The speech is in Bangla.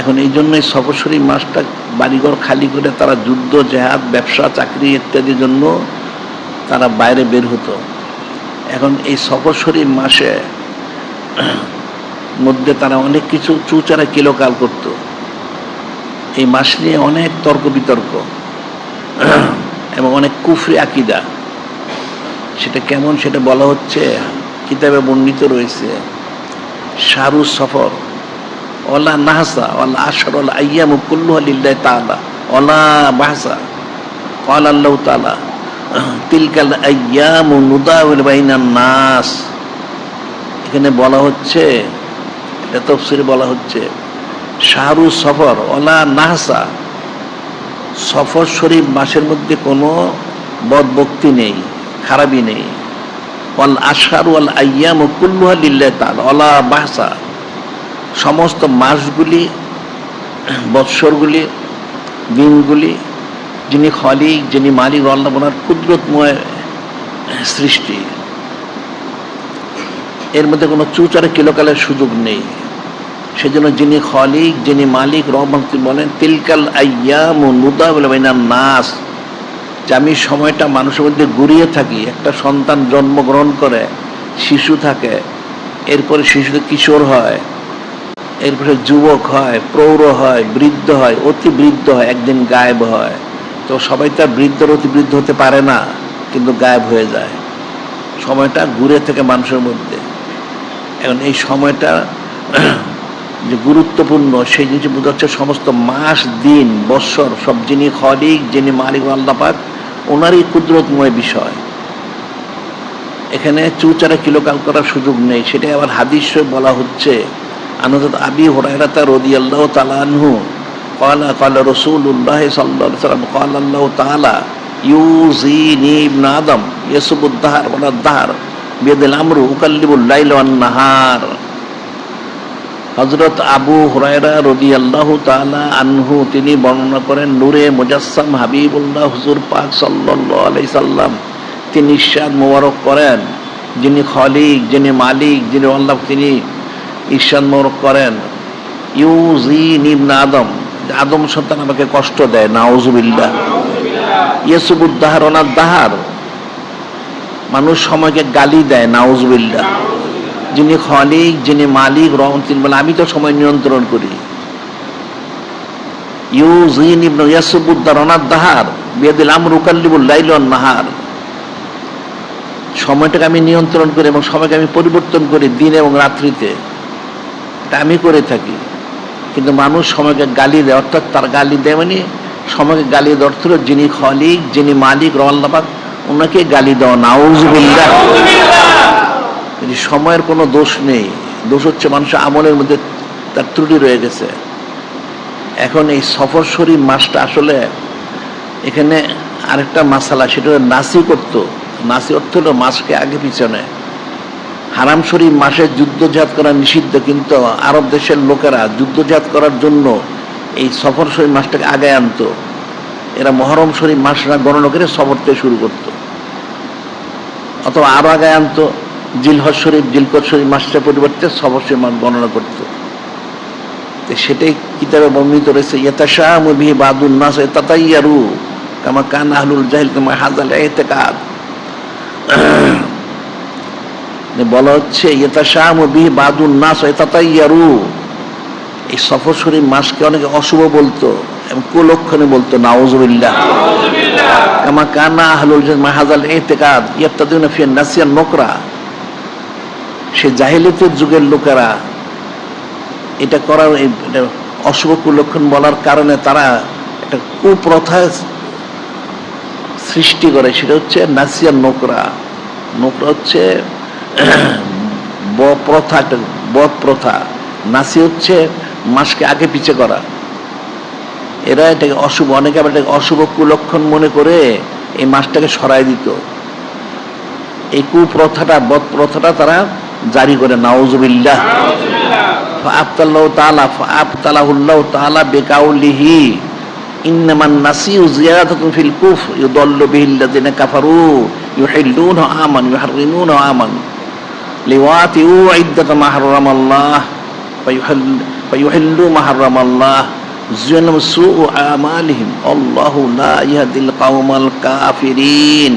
এখন এই জন্যই সফরসরি মাসটা বাড়িঘর খালি করে তারা যুদ্ধ, জেহাদ, ব্যবসা, চাকরি ইত্যাদির জন্য তারা বাইরে বের হতো। এখন এই সফরসরি মাসে মধ্যে তারা অনেক কিছু চুচারা কিলোকাল করত। এই মাস নিয়ে অনেক তর্ক বিতর্ক এবং অনেক কুফরি আকিদা। সেটা কেমন সেটা বলা হচ্ছে, কিতাবে বর্ণিত রয়েছে। শাহরু সফর ওলা নাহাসা ওলা আশর ওলা আয়াম কুল্লু আলিল্লাহ তালা ওলা বাহাসা। ওলা আল্লাহ তালা তিলকাল আয়াম নুদাউল বাইনান নাস। এখানে বলা হচ্ছে, এটা তফসিরে বলা হচ্ছে, শাহরু সফর ওলা নাহসা। সফর শরীফ মাসের মধ্যে কোনো বদ বদভক্তি নেই, খারাপই নেই। ওয়াল আশার ওয়াল আয়াম কুল্লুহা লিল্লাহ তাল অলা বাহসা। সমস্ত মাসগুলি, বৎসরগুলি, দিনগুলি, যিনি খলিক, যিনি মালিক, আল্লাহ ওনার কুদরতময় সৃষ্টি। এর মধ্যে কোনো চুচারে কিলোকালের সুযোগ নেই। সেজন্য যিনি খলিক, যিনি মালিক রহমতি বলেন, তিলকাল আয়াম নুদা বলে নাস যে আমি সময়টা মানুষের মধ্যে ঘুরিয়ে থাকি, একটা সন্তান জন্মগ্রহণ করে, শিশু থাকে, এরপরে শিশুটা কিশোর হয় এরপরে যুবক হয়, প্রৌঢ় হয়, বৃদ্ধ হয়, অতি বৃদ্ধ হয়, একদিন গায়েব হয়। তো সবাই তার বৃদ্ধর অতি বৃদ্ধ হতে পারে না, কিন্তু গায়েব হয়ে যায়। সময়টা ঘুরে থেকে মানুষের মধ্যে। এখন এই সময়টা যে গুরুত্বপূর্ণ, সেই জিনিস বোঝাচ্ছে সমস্ত মাস, দিন, বৎসর, সব যিনি খলিক, যিনি মালিক আল্লাপাক ওনারই কুদরতময় বিষয়। এখানে চুচারা কিলোকাল করার সুযোগ নেই, সেটাই আবার হাদিস বলা হচ্ছে। আনন্দ আবি হরাইরাতা রদি আল্লাহ তালানহু قال قال رسول الله صلى الله عليه وسلم قال الله تعالى يوزيني ابن آدم يسب الدهر ولا الدهر بيد الأمر أكلب الليل والنهار হজরত আবু হুরায়রা রদি আল্লাহ তালা আনহু তিনি বর্ণনা করেন নূরে মুজাসসাম হাবিবুল্লাহ হুজুর পাক সাল্লাহ আলাই সাল্লাম তিনি ইরশাদ মোবারক করেন যিনি খলিক যিনি মালিক যিনি আল্লাহ তিনি মোবারক করেন ইউজি নিবনা আদম আদম সন্তান আমাকে কষ্ট দেয়, নাউজুবিল্লাহ। ইয়েসুবুদ্দাহার ওনার দাহার। মানুষ সময়কে গালি দেয়, নাউজুবিল্লাহ। যিনি খলিক, যিনি মালিক রহম তিনি বলে, আমি তো সময় নিয়ন্ত্রণ করি। ইউজিন ইবনু ইয়াসুবুদ্দার ওনার দাহার। বিয়াদিল আমরুকাল্লিবুল লাইলন নাহার। সময়টাকে আমি নিয়ন্ত্রণ করি এবং সময়কে আমি পরিবর্তন করি দিন এবং রাত্রিতে। এটা আমি করে থাকি। কিন্তু মানুষ সময়কে গালি দেয় অর্থাৎ তার গালি দেয় মানে সময়কে গালি দেওয়ার অর্থ যিনি খলিক যিনি মালিক রহল্লাপাক ওনাকে গালি দেওয়া নাউজুবিল্লাহ। কিন্তু সময়ের কোনো দোষ নেই। দোষ হচ্ছে মানুষের আমলের মধ্যে তার ত্রুটি রয়ে গেছে। এখন এই সফর শরীফ মাসটা আসলে এখানে আরেকটা মাসালা সেটা নাসি করতো নাসি অর্থ হলো মাসকে আগে পিছনে। হারাম শরীফ মাসে যুদ্ধজাত করা নিষিদ্ধ, কিন্তু আরব দেশের লোকেরা যুদ্ধজাত করার জন্য এই সফর শরীফ মাসটাকে আগে আনতো। এরা মহরম শরীফ মাসটা গণনা করে সফর থেকে শুরু করত। অথবা আরও আগে আনতো, জিলহজ শরীফ, জিলকত শরীফ মাসটার পরিবর্তে সফর শরীফ মাস গণনা করতো। সেটাই কিতাবে বর্ণিত রয়েছে ইয়াতাশা মুভি বাদুন নাস তাতাইয়ারু, কামা কান আহলুল জাহিল, কামা হাজাল এতেকাদ। বলা হচ্ছে এই সফর শরীফ মাসকে অনেকে অশুভ বলতো এবং কুলক্ষণে বলতো নাসিয়ান নোকরা। সে জাহিলিতের যুগের লোকেরা এটা করার অশুভ কুলক্ষণ বলার কারণে তারা একটা কুপ্রথা সৃষ্টি করে। সেটা হচ্ছে নাসিয়ান নোকরা। নোকরা হচ্ছে ব প্রথা একটা প্রথা নাসি হচ্ছে মাসকে আগে পিছে করা। এরা এটাকে অশুভ অনেকে আবার এটাকে অশুভ কুলক্ষণ মনে করে এই মাসটাকে সরাই দিত। এই কুপ্রথাটা বদ প্রথাটা তারা জারি করে। নাউজুবিল্লাহ। ফাআবতাল্লাহু তাআলা ফাআবতালাহুল্লাহু তাআলা বিকাউলিহি। ইন্নামান নাসিউ জিয়াদাতুন ফিল কুফ ইউদাল্লু বিহিল্লাযিনা কাফারু। ইউহিল্লুনা আমান ইউহাররিমুনা আমান। لواتيو عدة ما حرم الله فيحل فيحلوا ما حرم الله. زنم سوء أعمالهم. الله لا يهدي القوم الكافرين.